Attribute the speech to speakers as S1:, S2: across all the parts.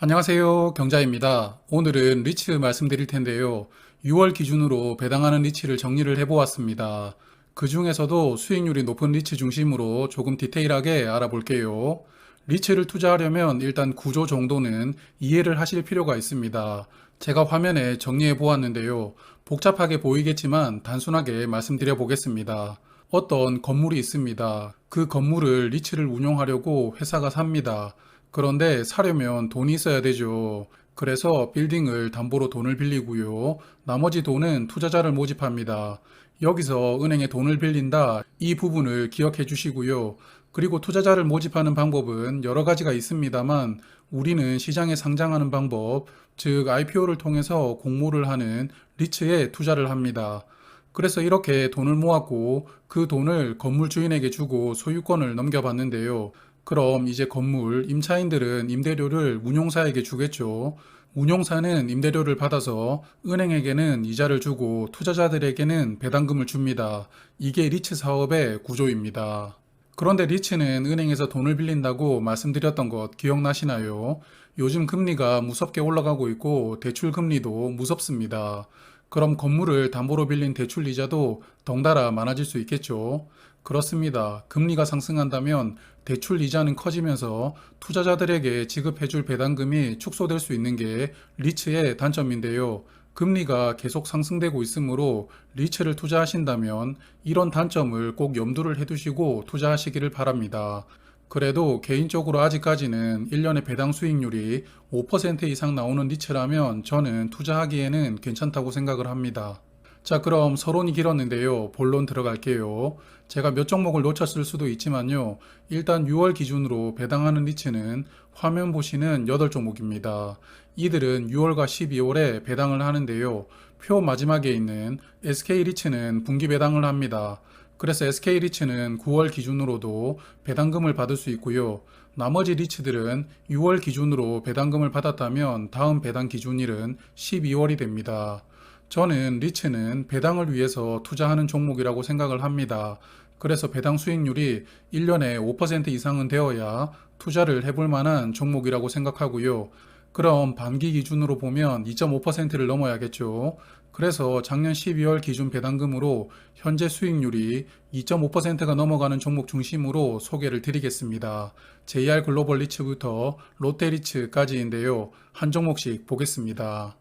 S1: 안녕하세요. 경자입니다. 오늘은 리츠 말씀드릴 텐데요. 6월 기준으로 배당하는 리츠를 정리를 해보았습니다. 그 중에서도 수익률이 높은 리츠 중심으로 조금 디테일하게 알아볼게요. 리츠를 투자하려면 일단 구조 정도는 이해를 하실 필요가 있습니다. 제가 화면에 정리해 보았는데요. 복잡하게 보이겠지만 단순하게 말씀드려 보겠습니다. 어떤 건물이 있습니다. 그 건물을 리츠를 운용하려고 회사가 삽니다. 그런데 사려면 돈이 있어야 되죠. 그래서 빌딩을 담보로 돈을 빌리고요. 나머지 돈은 투자자를 모집합니다. 여기서 은행에 돈을 빌린다. 이 부분을 기억해 주시고요. 그리고 투자자를 모집하는 방법은 여러 가지가 있습니다만 우리는 시장에 상장하는 방법, 즉 IPO를 통해서 공모를 하는 리츠에 투자를 합니다. 그래서 이렇게 돈을 모았고 그 돈을 건물 주인에게 주고 소유권을 넘겨봤는데요. 그럼 이제 건물 임차인들은 임대료를 운용사에게 주겠죠. 운용사는 임대료를 받아서 은행에게는 이자를 주고 투자자들에게는 배당금을 줍니다. 이게 리츠 사업의 구조입니다. 그런데 리츠는 은행에서 돈을 빌린다고 말씀드렸던 것 기억나시나요? 요즘 금리가 무섭게 올라가고 있고 대출 금리도 무섭습니다. 그럼 건물을 담보로 빌린 대출 이자도 덩달아 많아질 수 있겠죠. 그렇습니다. 금리가 상승한다면 대출 이자는 커지면서 투자자들에게 지급해줄 배당금이 축소될 수 있는 게 리츠의 단점인데요. 금리가 계속 상승되고 있으므로 리츠를 투자하신다면 이런 단점을 꼭 염두를 해두시고 투자하시기를 바랍니다. 그래도 개인적으로 아직까지는 1년의 배당 수익률이 5% 이상 나오는 리츠라면 저는 투자하기에는 괜찮다고 생각을 합니다. 자, 그럼 서론이 길었는데요. 본론 들어갈게요. 제가 몇 종목을 놓쳤을 수도 있지만요. 일단 6월 기준으로 배당하는 리츠는 화면 보시는 8종목입니다. 이들은 6월과 12월에 배당을 하는데요. 표 마지막에 있는 SK 리츠는 분기 배당을 합니다. 그래서 SK 리츠는 9월 기준으로도 배당금을 받을 수 있고요. 나머지 리츠들은 6월 기준으로 배당금을 받았다면 다음 배당 기준일은 12월이 됩니다. 저는 리츠는 배당을 위해서 투자하는 종목이라고 생각을 합니다. 그래서 배당 수익률이 1년에 5% 이상은 되어야 투자를 해볼 만한 종목이라고 생각하고요. 그럼 반기 기준으로 보면 2.5%를 넘어야겠죠. 그래서 작년 12월 기준 배당금으로 현재 수익률이 2.5%가 넘어가는 종목 중심으로 소개를 드리겠습니다. JR 글로벌 리츠부터 롯데 리츠까지인데요. 한 종목씩 보겠습니다.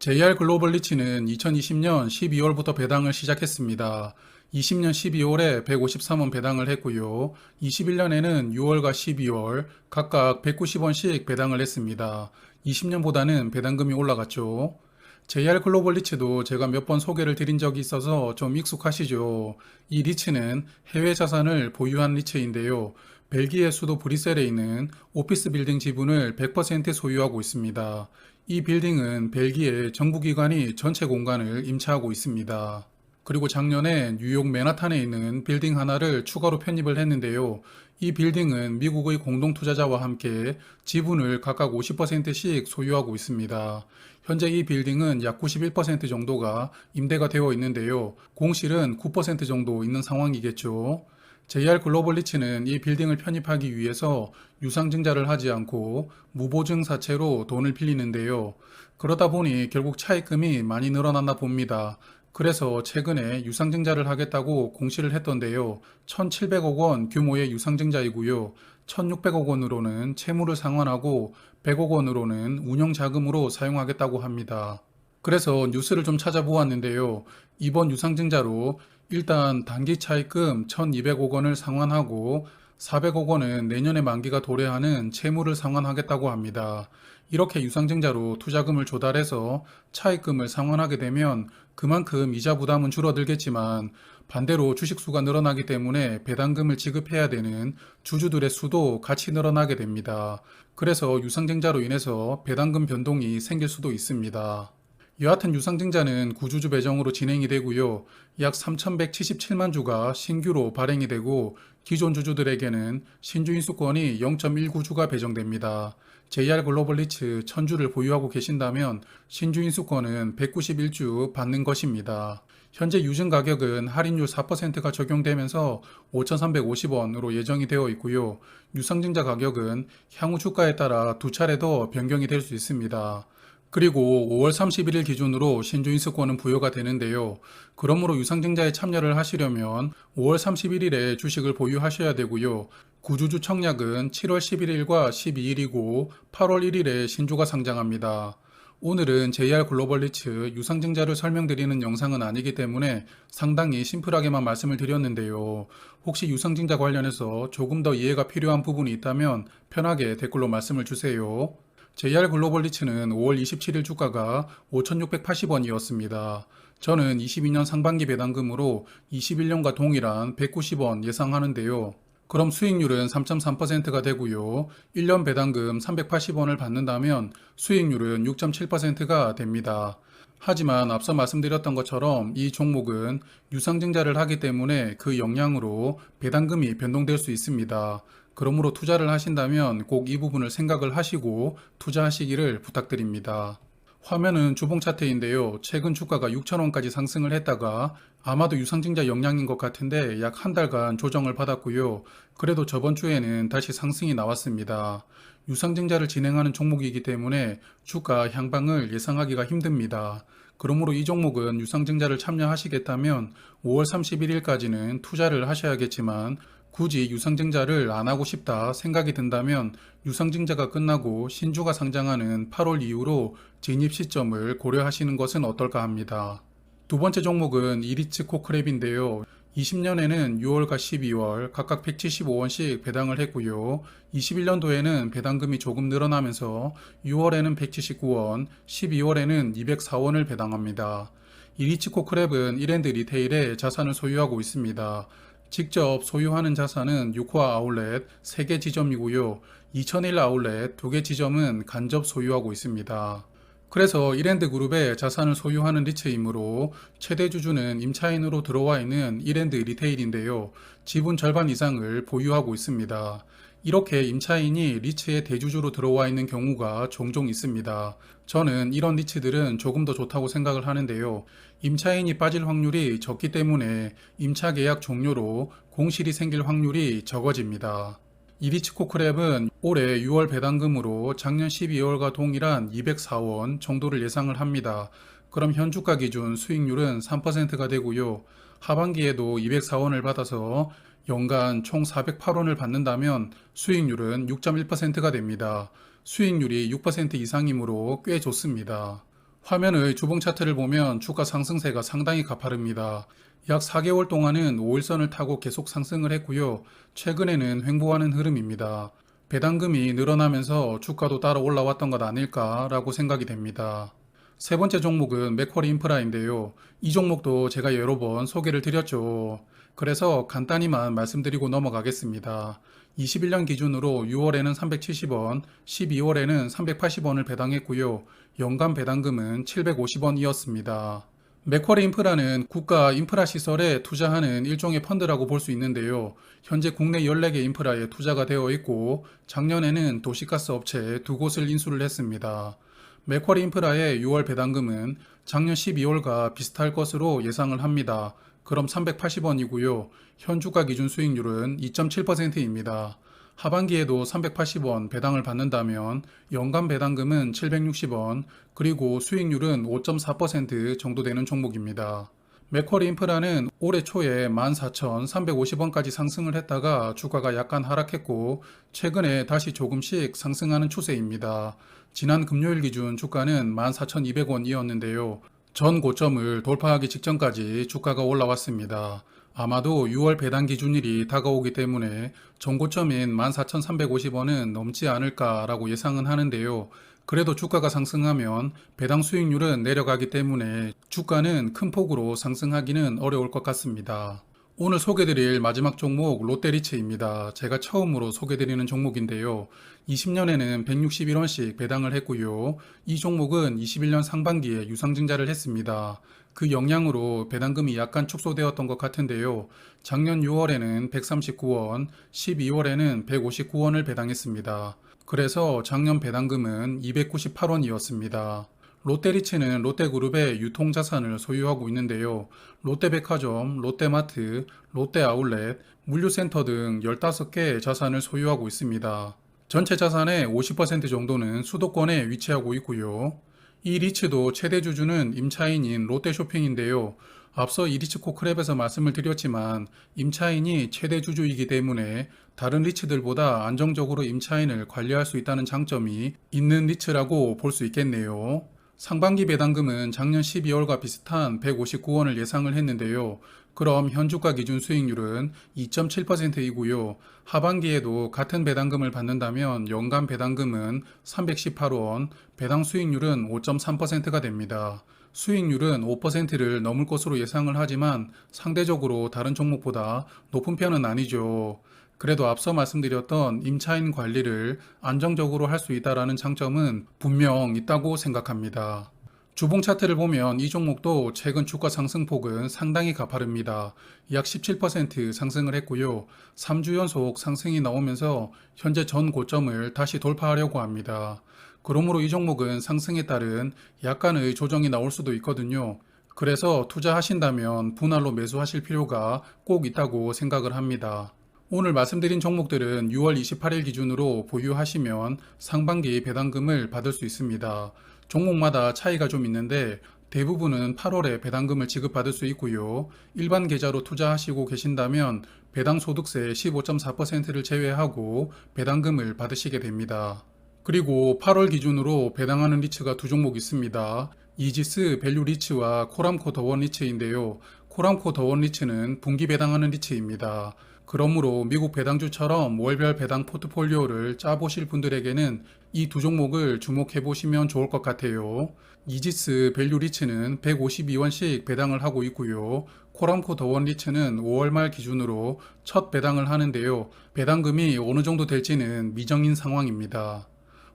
S1: JR 글로벌 리치는 2020년 12월부터 배당을 시작했습니다. 20년 12월에 153원 배당을 했고요. 21년에는 6월과 12월 각각 190원씩 배당을 했습니다. 20년보다는 배당금이 올라갔죠. JR 글로벌 리츠도 제가 몇 번 소개를 드린 적이 있어서 좀 익숙하시죠. 이 리츠는 해외 자산을 보유한 리츠인데요. 벨기에 수도 브뤼셀에 있는 오피스 빌딩 지분을 100% 소유하고 있습니다. 이 빌딩은 벨기에 정부기관이 전체 공간을 임차하고 있습니다. 그리고 작년에 뉴욕 맨하탄에 있는 빌딩 하나를 추가로 편입을 했는데요. 이 빌딩은 미국의 공동 투자자와 함께 지분을 각각 50%씩 소유하고 있습니다. 현재 이 빌딩은 약 91% 정도가 임대가 되어 있는데요. 공실은 9% 정도 있는 상황이겠죠. JR 글로벌 리츠는 이 빌딩을 편입하기 위해서 유상증자를 하지 않고 무보증 사채로 돈을 빌리는데요. 그러다 보니 결국 차입금이 많이 늘어났나 봅니다. 그래서 최근에 유상증자를 하겠다고 공시를 했던데요. 1,700억 원 규모의 유상증자이고요. 1,600억 원으로는 채무를 상환하고 100억 원으로는 운영 자금으로 사용하겠다고 합니다. 그래서 뉴스를 좀 찾아보았는데요. 이번 유상증자로 일단 단기 차입금 1,200억 원을 상환하고 400억 원은 내년에 만기가 도래하는 채무를 상환하겠다고 합니다. 이렇게 유상증자로 투자금을 조달해서 차입금을 상환하게 되면 그만큼 이자 부담은 줄어들겠지만 반대로 주식수가 늘어나기 때문에 배당금을 지급해야 되는 주주들의 수도 같이 늘어나게 됩니다. 그래서 유상증자로 인해서 배당금 변동이 생길 수도 있습니다. 여하튼 유상증자는 구주주 배정으로 진행이 되고요. 약 3,177만 주가 신규로 발행이 되고 기존 주주들에게는 신주 인수권이 0.19주가 배정됩니다. JR 글로벌 리츠 1000주를 보유하고 계신다면 신주 인수권은 191주 받는 것입니다. 현재 유증 가격은 할인율 4%가 적용되면서 5,350원으로 예정이 되어 있고요. 유상증자 가격은 향후 주가에 따라 두 차례 더 변경이 될 수 있습니다. 그리고 5월 31일 기준으로 신주인수권은 부여가 되는데요. 그러므로 유상증자에 참여를 하시려면 5월 31일에 주식을 보유하셔야 되고요. 구주주 청약은 7월 11일과 12일이고 8월 1일에 신주가 상장합니다. 오늘은 JR 글로벌 리츠 유상증자를 설명드리는 영상은 아니기 때문에 상당히 심플하게만 말씀을 드렸는데요. 혹시 유상증자 관련해서 조금 더 이해가 필요한 부분이 있다면 편하게 댓글로 말씀을 주세요. JR 글로벌 리츠는 5월 27일 주가가 5,680원이었습니다. 저는 22년 상반기 배당금으로 21년과 동일한 190원 예상하는데요. 그럼 수익률은 3.3%가 되고요. 1년 배당금 380원을 받는다면 수익률은 6.7%가 됩니다. 하지만 앞서 말씀드렸던 것처럼 이 종목은 유상증자를 하기 때문에 그 영향으로 배당금이 변동될 수 있습니다. 그러므로 투자를 하신다면 꼭 이 부분을 생각을 하시고 투자하시기를 부탁드립니다. 화면은 주봉 차트인데요. 최근 주가가 6,000원까지 상승을 했다가 아마도 유상증자 영향인 것 같은데 약 한 달간 조정을 받았고요. 그래도 저번 주에는 다시 상승이 나왔습니다. 유상증자를 진행하는 종목이기 때문에 주가 향방을 예상하기가 힘듭니다. 그러므로 이 종목은 유상증자를 참여하시겠다면 5월 31일까지는 투자를 하셔야겠지만 굳이 유상증자를 안 하고 싶다 생각이 든다면 유상증자가 끝나고 신주가 상장하는 8월 이후로 진입 시점을 고려하시는 것은 어떨까 합니다. 두 번째 종목은 이리츠 코크랩인데요. 20년에는 6월과 12월 각각 175원씩 배당을 했고요. 21년도에는 배당금이 조금 늘어나면서 6월에는 179원, 12월에는 204원을 배당합니다. 이리츠 코크랩은 이랜드 리테일에 자산을 소유하고 있습니다. 직접 소유하는 자산은 6호 아울렛 3개 지점이고요. 2001 아울렛 2개 지점은 간접 소유하고 있습니다. 그래서 이랜드 그룹의 자산을 소유하는 리츠이므로 최대 주주는 임차인으로 들어와 있는 이랜드 리테일인데요. 지분 절반 이상을 보유하고 있습니다. 이렇게 임차인이 리츠의 대주주로 들어와 있는 경우가 종종 있습니다. 저는 이런 리츠들은 조금 더 좋다고 생각을 하는데요. 임차인이 빠질 확률이 적기 때문에 임차 계약 종료로 공실이 생길 확률이 적어집니다. 이리츠 코크랩은 올해 6월 배당금으로 작년 12월과 동일한 204원 정도를 예상을 합니다. 그럼 현 주가 기준 수익률은 3%가 되고요. 하반기에도 204원을 받아서 연간 총 408원을 받는다면 수익률은 6.1%가 됩니다. 수익률이 6% 이상이므로 꽤 좋습니다. 화면의 주봉 차트를 보면 주가 상승세가 상당히 가파릅니다. 약 4개월 동안은 5일선을 타고 계속 상승을 했고요. 최근에는 횡보하는 흐름입니다. 배당금이 늘어나면서 주가도 따라 올라왔던 것 아닐까라고 생각이 됩니다. 세 번째 종목은 맥쿼리 인프라인데요. 이 종목도 제가 여러 번 소개를 드렸죠. 그래서 간단히만 말씀드리고 넘어가겠습니다. 21년 기준으로 6월에는 370원, 12월에는 380원을 배당했고요. 연간 배당금은 750원이었습니다. 맥쿼리 인프라는 국가 인프라 시설에 투자하는 일종의 펀드라고 볼 수 있는데요. 현재 국내 14개 인프라에 투자가 되어 있고 작년에는 도시가스 업체 두 곳을 인수를 했습니다. 맥쿼리 인프라의 6월 배당금은 작년 12월과 비슷할 것으로 예상을 합니다. 그럼 380원이고요. 현 주가 기준 수익률은 2.7%입니다. 하반기에도 380원 배당을 받는다면 연간 배당금은 760원, 그리고 수익률은 5.4% 정도 되는 종목입니다. 맥쿼리 인프라는 올해 초에 14,350원까지 상승을 했다가 주가가 약간 하락했고 최근에 다시 조금씩 상승하는 추세입니다. 지난 금요일 기준 주가는 14,200원이었는데요. 전 고점을 돌파하기 직전까지 주가가 올라왔습니다. 아마도 6월 배당 기준일이 다가오기 때문에 전고점인 14,350원은 넘지 않을까라고 예상은 하는데요. 그래도 주가가 상승하면 배당 수익률은 내려가기 때문에 주가는 큰 폭으로 상승하기는 어려울 것 같습니다. 오늘 소개드릴 마지막 종목 롯데리츠입니다. 제가 처음으로 소개드리는 종목인데요. 20년에는 161원씩 배당을 했고요. 이 종목은 21년 상반기에 유상증자를 했습니다. 그 영향으로 배당금이 약간 축소되었던 것 같은데요. 작년 6월에는 139원, 12월에는 159원을 배당했습니다. 그래서 작년 배당금은 298원이었습니다. 롯데리츠는 롯데그룹의 유통자산을 소유하고 있는데요. 롯데백화점, 롯데마트, 롯데아울렛, 물류센터 등 15개의 자산을 소유하고 있습니다. 전체 자산의 50% 정도는 수도권에 위치하고 있고요. 이 리츠도 최대 주주는 임차인인 롯데쇼핑인데요. 앞서 이리츠코 크랩에서 말씀을 드렸지만 임차인이 최대 주주이기 때문에 다른 리츠들보다 안정적으로 임차인을 관리할 수 있다는 장점이 있는 리츠라고 볼 수 있겠네요. 상반기 배당금은 작년 12월과 비슷한 159원을 예상을 했는데요. 그럼 현 주가 기준 수익률은 2.7%이고요. 하반기에도 같은 배당금을 받는다면 연간 배당금은 318원, 배당 수익률은 5.3%가 됩니다. 수익률은 5%를 넘을 것으로 예상을 하지만 상대적으로 다른 종목보다 높은 편은 아니죠. 그래도 앞서 말씀드렸던 임차인 관리를 안정적으로 할 수 있다라는 장점은 분명 있다고 생각합니다. 주봉 차트를 보면 이 종목도 최근 주가 상승폭은 상당히 가파릅니다. 약 17% 상승을 했고요. 3주 연속 상승이 나오면서 현재 전 고점을 다시 돌파하려고 합니다. 그러므로 이 종목은 상승에 따른 약간의 조정이 나올 수도 있거든요. 그래서 투자하신다면 분할로 매수하실 필요가 꼭 있다고 생각을 합니다. 오늘 말씀드린 종목들은 6월 28일 기준으로 보유하시면 상반기 배당금을 받을 수 있습니다. 종목마다 차이가 좀 있는데 대부분은 8월에 배당금을 지급받을 수 있고요. 일반 계좌로 투자하시고 계신다면 배당 소득세 15.4%를 제외하고 배당금을 받으시게 됩니다. 그리고 8월 기준으로 배당하는 리츠가 두 종목 있습니다. 이지스 밸류 리츠와 코람코 더원 리츠인데요. 코람코 더원 리츠는 분기 배당하는 리츠입니다. 그러므로 미국 배당주처럼 월별 배당 포트폴리오를 짜보실 분들에게는 이 두 종목을 주목해 보시면 좋을 것 같아요. 이지스 밸류 리츠는 152원씩 배당을 하고 있고요. 코람코 더원 리츠는 5월 말 기준으로 첫 배당을 하는데요. 배당금이 어느 정도 될지는 미정인 상황입니다.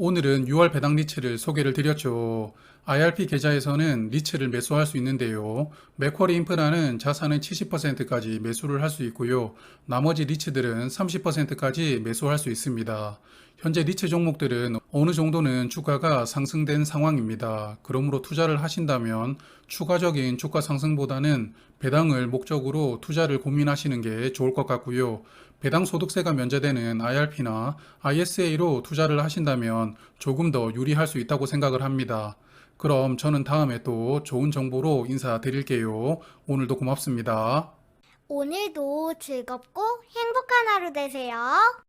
S1: 오늘은 6월 배당 리츠를 소개를 드렸죠. IRP 계좌에서는 리츠를 매수할 수 있는데요. 맥쿼리 인프라는 자산의 70%까지 매수를 할 수 있고요. 나머지 리츠들은 30%까지 매수할 수 있습니다. 현재 리츠 종목들은 어느 정도는 주가가 상승된 상황입니다. 그러므로 투자를 하신다면 추가적인 주가 상승보다는 배당을 목적으로 투자를 고민하시는 게 좋을 것 같고요. 배당 소득세가 면제되는 IRP나 ISA로 투자를 하신다면 조금 더 유리할 수 있다고 생각을 합니다. 그럼 저는 다음에 또 좋은 정보로 인사드릴게요. 오늘도 고맙습니다.
S2: 오늘도 즐겁고 행복한 하루 되세요.